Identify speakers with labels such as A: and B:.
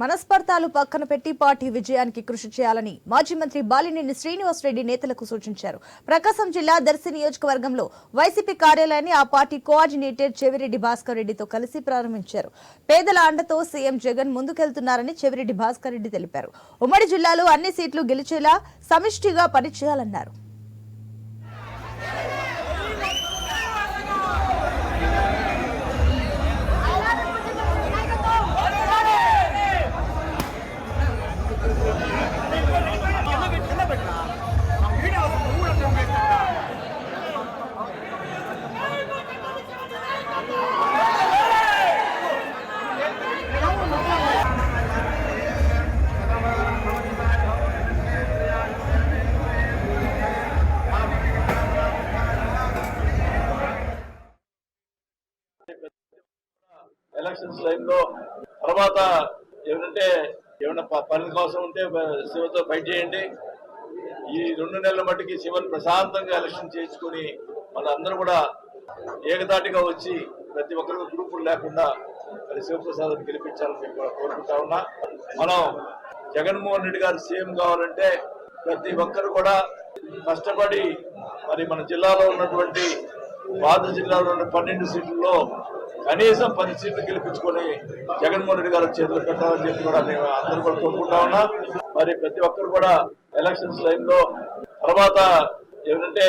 A: మనస్పర్ధాలు పక్కన పెట్టి పార్టీ విజయానికి కృషి చేయాలని మాజీ మంత్రి బాలినేని శ్రీనివాస్ రెడ్డి నేతలకు సూచించారు. ప్రకాశం జిల్లా దర్శి నియోజకవర్గంలో వైసీపీ కార్యాలయాన్ని ఆ పార్టీ కోఆర్డినేటర్ చెవిరెడ్డి భాస్కర్ రెడ్డితో కలిసి ప్రారంభించారు. పేదల అండతో సీఎం జగన్ ముందుకెళ్తున్నారని చెవిరెడ్డి భాస్కర్ రెడ్డి తెలిపారు. ఉమ్మడి జిల్లాలో అన్ని సీట్లు గెలిచేలా సమిష్టిగా పనిచేయాలన్నారు.
B: ఎలక్షన్స్ లైన్లో తర్వాత ఏమంటే ఏమైనా ప- పనుల కోసం ఉంటే శివతో ఫైట్ చేయండి. ఈ రెండు నెలల మట్టికి శివన్ ప్రశాంతంగా ఎలక్షన్ చేయించుకొని మనందరూ కూడా ఏకదాటిగా వచ్చి ప్రతి ఒక్కరికి గ్రూపులు లేకుండా మరి శివప్రసాద్ గెలిపించాలని కోరుకుంటా ఉన్నా. మనం జగన్మోహన్ రెడ్డి గారు సీఎం కావాలంటే ప్రతి ఒక్కరు కూడా కష్టపడి మరి మన జిల్లాలో ఉన్నటువంటి బాధ జిల్లాలో ఉన్న పన్నెండు సీట్లలో కనీసం పది సీట్లు గెలిపించుకొని జగన్మోహన్ రెడ్డి గారు చేతులు పెట్టాలని చెప్పి కూడా మేము అందరూ కూడా కోరుకుంటా ఉన్నా. మరి ప్రతి ఒక్కరు కూడా ఎలక్షన్స్ లైన్లో తర్వాత ఏమంటే